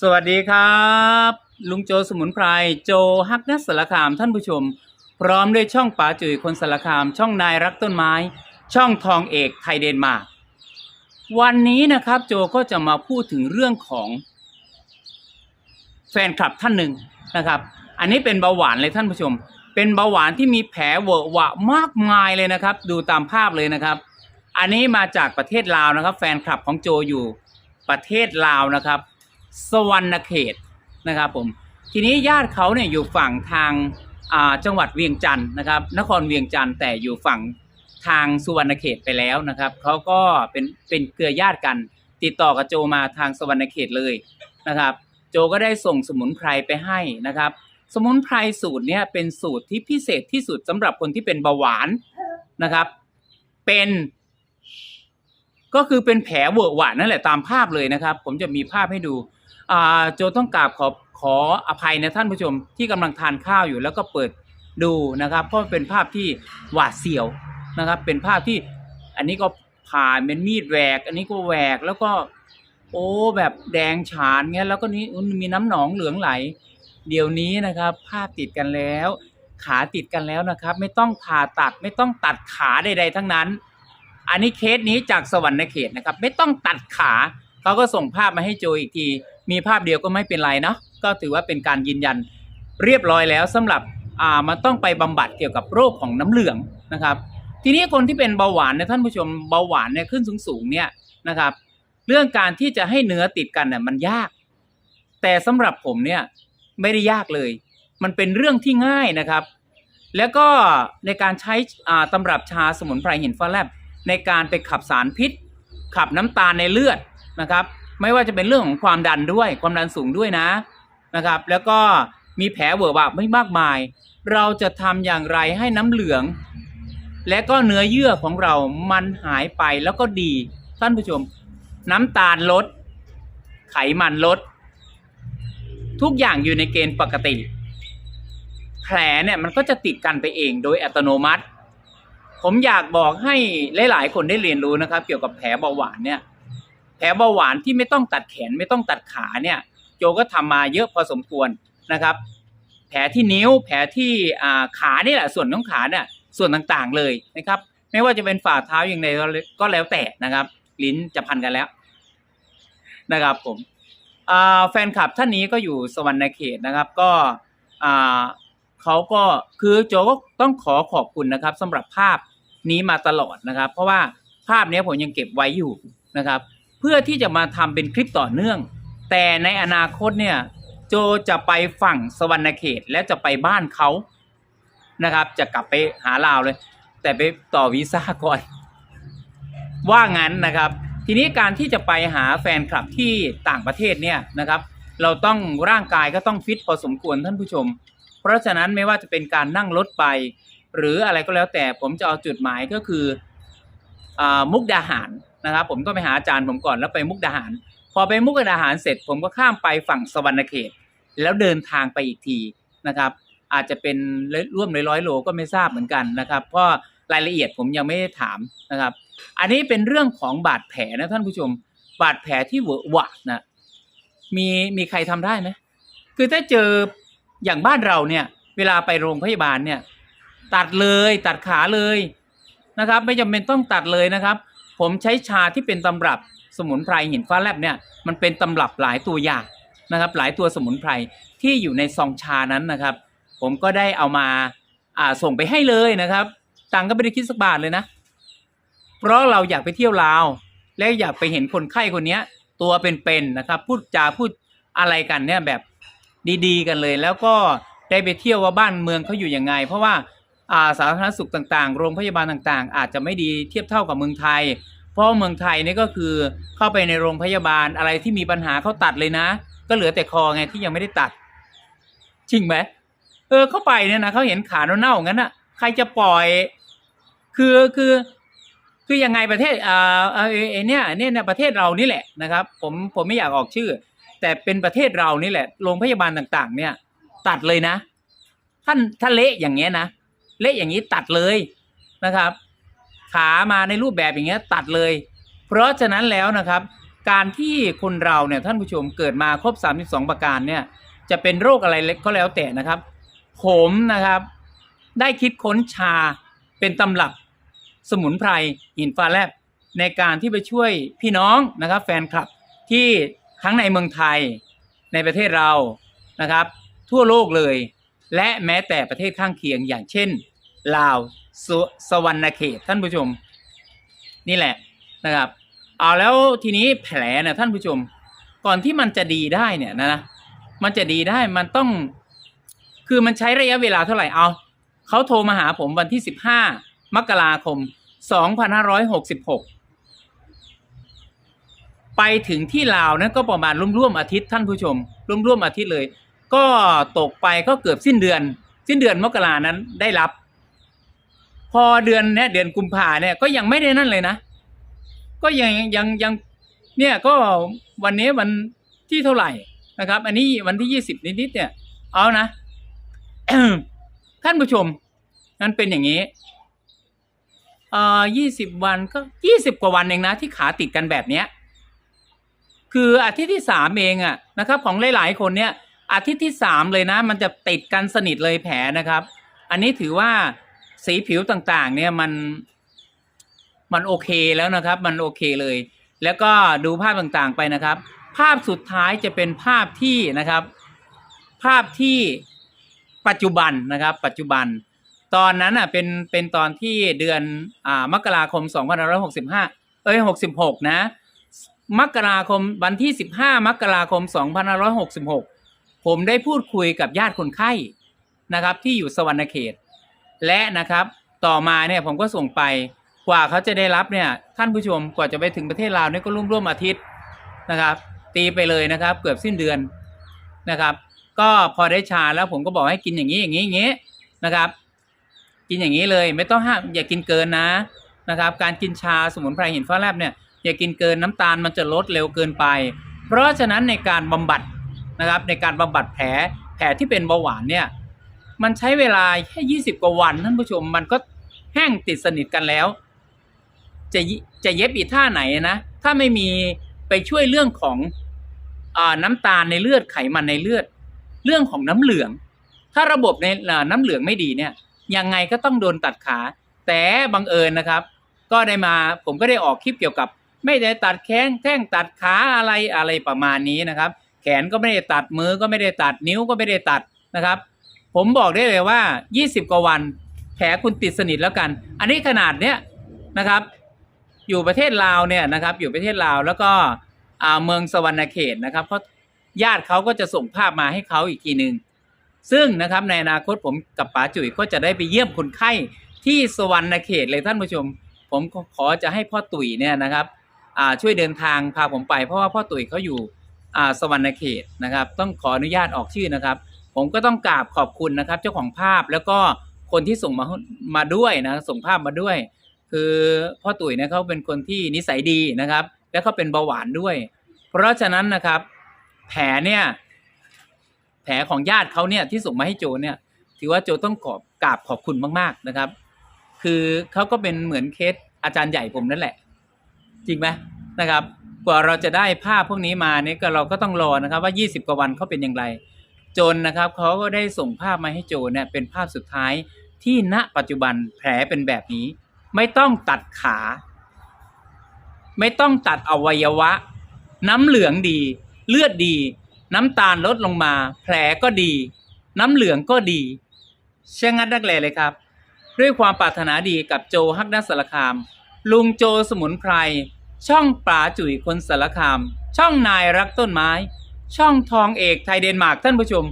สวัสดีครับ ลุงโจสมุนไพรโจฮักนัสสารคามท่านผู้ชม พร้อมด้วยช่องป๋าจุ๋ยคนสารคาม ช่องนายรักต้นไม้ ช่องทองเอกไทยเดนมาร์กวันนี้นะครับโจก็จะมาพูดถึงเรื่องของ แฟนคลับท่านหนึ่งนะครับ อันนี้เป็นเบาหวานเลยท่านผู้ชม เป็นเบาหวานที่มีแผลเวอะหวะมากมายเลยนะครับ ดูตามภาพเลยนะครับ อันนี้มาจากประเทศลาวนะครับ แฟนคลับของโจอยู่ประเทศลาวนะครับ สวรรณเขตนะครับผมทีนี้ญาติเขาเนี่ยอยู่ฝั่งทางจังหวัดเวียงจันทร์นะครับ นครเวียงจันทร์แต่อยู่ฝั่งทางสุวรรณเขตไปแล้วนะครับเขาก็เป็นเป็นเครือญาติกัน ติดต่อกับโจมาทางสวรรณเขตเลยนะครับ โจก็ได้ส่งสมุนไพรไปให้นะครับ สมุนไพรสูตรเนี้ยเป็นสูตรที่พิเศษที่สุดสำหรับคนที่เป็นเบาหวานนะครับ เป็นก็คือเป็นแผลเวอะหวะนั่นแหละตามภาพเลยนะครับ ผมจะมีภาพให้ดู โจต้องกราบขอขออภัยนะท่านผู้ชมที่กำลังทานข้าวอยู่แล้วก็เปิดดูนะครับเพราะเป็นภาพที่หวาดเสียวนะครับ เป็นภาพที่อันนี้ก็ผ่านเป็นมีดแหวก อันนี้ก็แหวกแล้วก็ โอ้แบบแดงฉานเงี้ยแล้วก็นี้มีน้ำหนองเหลืองไหล เดี๋ยวนี้นะครับ ภาพติดกันแล้ว ขาติดกันแล้วนะครับ ไม่ต้องผ่าตัดไม่ต้องตัดขาใด ๆ ทั้งนั้น อันนี้เคสนี้จากสวรรณเขตนะครับ ไม่ต้องตัดขาเขาก็ส่งภาพมาให้โจอีกที มีภาพเดียวก็ไม่เป็นไรเนาะก็ถือว่าเป็นการยืนยันเรียบร้อยแล้วสำหรับอ่ามันต้องไปบำบัดเกี่ยวกับโรคของน้ำเหลืองนะครับ ทีนี้คนที่เป็นเบาหวานเนี่ยท่านผู้ชมเบาหวานเนี่ยขึ้นสูงๆเนี่ยนะครับ เรื่องการที่จะให้เนื้อติดกันเนี่ยมันยาก แต่สำหรับผมเนี่ยไม่ได้ยากเลย มันเป็นเรื่องที่ง่ายนะครับ แล้วก็ในการใช้อ่าตำรับชาสมุนไพรหินฟ้าแลบในการไปขับสารพิษ ขับน้ำตาลในเลือดนะครับ ไม่ว่าจะเป็นเรื่องของความดันด้วยความดันสูงด้วยนะนะครับ แล้วก็มีแผลเวอะหวะไม่มากมาย เราจะทำอย่างไรให้น้ำเหลือง และก็เนื้อเยื่อของเรามันหายไปแล้วก็ดีท่านผู้ชม น้ำตาลลด ไขมันลด ทุกอย่างอยู่ในเกณฑ์ปกติ แผลเนี่ยมันก็จะติดกันไปเองโดยอัตโนมัติ ผมอยากบอกให้หลาย ๆ คนได้เรียนรู้นะครับ เกี่ยวกับแผลเบาหวานเนี่ย เบาหวานที่ไม่ต้องตัดแขนไม่ต้องตัดขาเนี่ยโจก็ทำมาเยอะพอสมควรนะครับ แผลที่นิ้วแผลที่อ่าขานี่แหละส่วนของขาเนี่ยส่วนต่างๆเลยนะครับ ไม่ว่าจะเป็นฝ่าเท้าอย่างไรก็แล้วแต่นะครับ ลิ้นจะพันกันแล้วนะครับผมแฟนคลับท่านนี้ก็อยู่สวรรณเขตนะครับ ก็เขาก็คือโจก็ต้องขอขอบคุณนะครับสำหรับภาพนี้มาตลอดนะครับ เพราะว่าภาพนี้ผมยังเก็บไว้อยู่นะครับ เพื่อที่จะมาทำเป็นคลิปต่อเนื่อง แต่ในอนาคตเนี่ยโจจะไปฝั่งสวรรณเขตและจะไปบ้านเขานะครับ จะกลับไปหาลาวเลย แต่ไปต่อวีซ่าก่อน ว่างั้นนะครับ ทีนี้การที่จะไปหาแฟนคลับที่ต่างประเทศเนี่ยนะครับ เราต้องร่างกายก็ต้องฟิตพอสมควรท่านผู้ชม เพราะฉะนั้นไม่ว่าจะเป็นการนั่งรถไป หรืออะไรก็แล้วแต่ผมจะเอาจุดหมายก็คืออมุกดาหาร นะครับผมก็ไปหาอาจารย์ผมก่อนแล้วไปมุกดาหาร พอไปมุกดาหารเสร็จ ผมก็ข้ามไปฝั่งสวรรณเขต แล้วเดินทางไปอีกทีนะครับ อาจจะเป็นร่วมร้อยโลก็ไม่ทราบเหมือนกันนะครับเพราะรายละเอียดผมยังไม่ได้ถามนะครับ อันนี้เป็นเรื่องของบาดแผลนะท่านผู้ชม บาดแผลที่เวอะหวะนะมีมีใครทำได้ไหมคือถ้าเจออย่างบ้านเราเนี่ย เวลาไปโรงพยาบาลเนี่ย ตัดเลยตัดขาเลยนะครับ ไม่จำเป็นต้องตัดเลยนะครับ ผมใช้ชาที่เป็นตำรับสมุนไพรหินฟ้าแลบเนี่ยมันเป็นตำรับหลายตัวอย่างนะครับ หลายตัวสมุนไพรที่อยู่ในซองชานั้นนะครับ ผมก็ได้เอามาอ่าส่งไปให้เลยนะครับ ตังก็ไม่ได้คิดสักบาทเลยนะ เพราะเราอยากไปเที่ยวลาว และอยากไปเห็นคนไข้คนเนี้ยตัวเป็นๆนะครับ พูดจาพูดอะไรกันเนี่ยแบบดีๆ กันเลย แล้วก็ได้ไปเที่ยวว่าบ้านเมืองเขาอยู่ยังไง เพราะว่า สาธารณสุขต่างๆ โรงพยาบาลต่างๆ อาจจะไม่ดีเทียบเท่ากับเมืองไทย เพราะเมืองไทยนี่ก็คือเข้าไปในโรงพยาบาลอะไรที่มีปัญหาเขาตัดเลยนะ ก็เหลือแต่คอไงที่ยังไม่ได้ตัด จริงไหมเออเข้าไปเนี่ยนะเขาเห็นขาเน่าๆงั้นอะใครจะปล่อย คือคือคือยังไงประเทศอ่าเออเนี่ยเนี่ยเนี่ยประเทศเรานี่แหละนะครับ ผมผมไม่อยากออกชื่อ แต่เป็นประเทศเรานี่แหละโรงพยาบาลต่าง ๆ เนี่ย ตัดเลยนะท่านถ้าเละอย่างเงี้ยนะ เละอย่างนี้ตัดเลยนะครับ ขามาในรูปแบบอย่างเงี้ยตัดเลย เพราะฉะนั้นแล้วนะครับ การที่คนเราเนี่ยท่านผู้ชมเกิดมาครบ 32 ประการเนี่ยจะเป็นโรคอะไรกก็แล้วแต่นะครับ ผมนะครับ ได้คิดค้นชาเป็นตำรับสมุนไพรหินฟ้าแลบในการที่ไปช่วยพี่น้องนะครับ แฟนคลับที่ทั้งในเมืองไทยในประเทศเรานะครับ ทั่วโลกเลย และแม้แต่ประเทศข้างเคียงอย่างเช่น ลาวสสวรรณเขตท่านผู้ชม นี่แหละนะครับ เอาแล้วทีนี้แผลเนะท่านผู้ชม ก่อนที่มันจะดีได้เนี่ยนะมันจะดีได้มันต้อง คือมันใช้ระยะเวลาเท่าไหร่เอาเขาโทรมาหาผมวันที่สิบห้ามกราคมสองพันห้าร้อยหกสิบหกไปถึงที่ลาวนั้นก็ประมาณร่วมๆอาทิตย์ท่านผู้ชม ร่วมๆอาทิตย์เลย ก็ตกไปก็เกือบสิ้นเดือน สิ้นเดือนมกรานั้นได้รับ พอเดือนเนี้ยเดือนกุมภาเนี่ยก็ยังไม่ได้นั่นเลยนะ ก็ยังยังยังเนี่ยก็วันนี้วันที่เท่าไหร่นะครับ อันนี้วันที่ยี่สิบนิดๆเนี่ย เอานะท่านผู้ชมมันเป็นอย่างนี้เอ่อยี่สิบวันก็ยี่สิบกว่าวันเองนะ ที่ขาติดกันแบบเนี้ยคืออาทิตย์ที่สามเองอะนะครับ ของหลาย ๆ คนเนี่ย อาทิตย์ที่สามเลยนะ มันจะติดกันสนิทเลยแผลนะครับ อันนี้ถือว่า สีผิวต่างๆ เนี่ยมันมันโอเคแล้วนะครับ มันโอเคเลย แล้วก็ดูภาพต่างๆไปนะครับ ภาพสุดท้ายจะเป็นภาพที่นะครับ ภาพที่ปัจจุบันนะครับ ปัจจุบัน ตอนนั้นอะเป็นเป็นตอนที่เดือนอ่ามกราคม2565 เอ้ย 66 นะ มกราคมวันที่ 15 มกราคม 2566 ผมได้พูดคุยกับญาติคนไข้นะครับ ที่อยู่สวรรณเขต และนะครับต่อมาเนี่ยผมก็ส่งไปกว่าเขาจะได้รับเนี่ยท่านผู้ชมกว่าจะไปถึงประเทศลาวเนี่ยก็ร่วมร่วมอาทิตย์นะครับ ตีไปเลยนะครับ เกือบสิ้นเดือนนะครับ ก็พอได้ชาแล้วผมก็บอกให้กินอย่างนี้อย่างนี้อย่างนี้นะครับ กินอย่างนี้เลยไม่ต้องห้ามอย่ากินเกินนะนะครับ การกินชาสมุนไพรหินฟ้าแลบเนี่ยอย่ากินเกินน้ำตาลมันจะลดเร็วเกินไป เพราะฉะนั้นในการบำบัดนะครับในการบำบัดแผลแผลที่เป็นเบาหวานเนี่ย มันใช้เวลาแค่ยี่สิบกว่าวันท่านผู้ชมมันก็แห้งติดสนิทกันแล้ว จะจะเย็บอีกท่าไหนนะถ้าไม่มีไปช่วยเรื่องของอน้ำตาลในเลือดไขมันในเลือด เรื่องของน้ำเหลือง ถ้าระบบในน้ำเหลืองไม่ดีเนี่ย ยังไงก็ต้องโดนตัดขา แต่บังเอิญนะครับ ก็ได้มาผมก็ได้ออกคลิปเกี่ยวกับ ไม่ได้ตัดแข้งแท่งตัดขาอะไรอะไรประมาณนี้นะครับ แขนก็ไม่ได้ตัดมือก็ไม่ได้ตัดนิ้วก็ไม่ได้ตัดนะครับ ผมบอกได้เลยว่า 20 กว่าวัน แผลคุณติดสนิทแล้วกัน อันนี้ขนาดเนี้ยนะครับ อยู่ประเทศลาวเนี่ยนะครับ อยู่ประเทศลาวแล้วก็อ่าเมืองสวรรณเขตนะครับเพราะญาติเขาก็จะส่งภาพมาให้เขาอีกทีหนึ่งซึ่งนะครับในอนาคตผมกับป๋าจุ๋ยก็จะได้ไปเยี่ยมคนไข้ที่สวรรณเขตเลยท่านผู้ชม ผมขอจะให้พ่อตุ๋ยเนี่ยนะครับอ่าช่วยเดินทางพาผมไป เพราะว่าพ่อตุ๋ยเขาอยู่อ่าสวรรณเขตนะครับ ต้องขออนุญาตออกชื่อนะครับ ผมก็ต้องกราบขอบคุณนะครับ เจ้าของภาพแล้วก็คนที่ส่งมามาด้วยนะส่งภาพมาด้วย คือพ่อตุ๋ยเนี่ยเขาเป็นคนที่นิสัยดีนะครับ และเขาเป็นเบาหวานด้วย เพราะฉะนั้นนะครับ แผลเนี่ยแผลของญาติเขาเนี่ยที่ส่งมาให้โจเนี่ย ถือว่าโจต้องขอบกราบขอบคุณมาก ๆนะครับ คือเขาก็เป็นเหมือนเคสอาจารย์ใหญ่ผมนั่นแหละ จริงไหมนะครับ กว่าเราจะได้ภาพพวกนี้มาเนี่ยก็เราก็ต้องรอนะครับ ว่า 20 กว่าวันเขาเป็นอย่างไร จนนะครับเขาก็ได้ส่งภาพมาให้โจเนี่ยเป็นภาพสุดท้ายที่ณปัจจุบันแผลเป็นแบบนี้ ไม่ต้องตัดขา ไม่ต้องตัดอวัยวะ น้ำเหลืองดี เลือดดี น้ำตาลลดลงมา แผลก็ดี น้ำเหลืองก็ดีเช่างงัดนักแลเลยครับ ด้วยความปรารถนาดีกับโจฮักนัสสารคาม ลุงโจสมุนไพรช่องปลาจุ๋ยคนสารคาม ช่องนายรักต้นไม้ ช่องทองเอกไทยเดนมาร์กท่านผู้ชม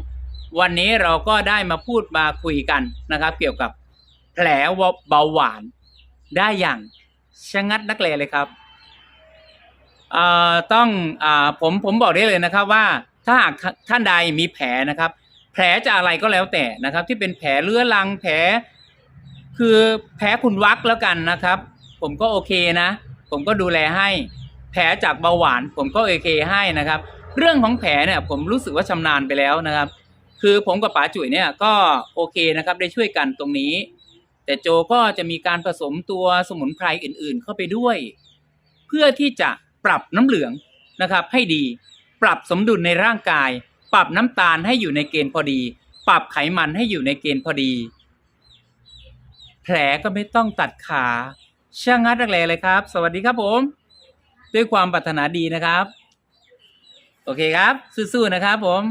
วันนี้เราก็ได้มาพูดมาคุยกันนะครับ เกี่ยวกับแผลเบาหวานได้อย่างชะงัดนักเลเลยครับเอ่อต้องอ่าผมผมบอกได้เลยนะครับว่าถ้าหากท่านใดมีแผลนะครับ แผลจะอะไรก็แล้วแต่นะครับ ที่เป็นแผลเรื้อรังแผล คือแผลคุณวักแล้วกันนะครับ ผมก็โอเคนะ ผมก็ดูแลให้ แผลจากเบาหวาน ผมก็โอเคให้นะครับ เรื่องของแผลเนี่ยผมรู้สึกว่าชำนาญไปแล้วนะครับ คือผมกับป๋าจุ๋ยเนี่ยก็โอเคนะครับได้ช่วยกันตรงนี้ แต่โจก็จะมีการผสมตัวสมุนไพรอื่นๆ เข้าไปด้วย เพื่อที่จะปรับน้ำเหลืองนะครับ ให้ดี ปรับสมดุลในร่างกาย ปรับน้ำตาลให้อยู่ในเกณฑ์พอดี ปรับไขมันให้อยู่ในเกณฑ์พอดี แผลก็ไม่ต้องตัดขาช่างงัดรักแลเลยครับ สวัสดีครับผม ด้วยความปรารถนาดีนะครับ โอเคครับ สู้ๆนะครับผม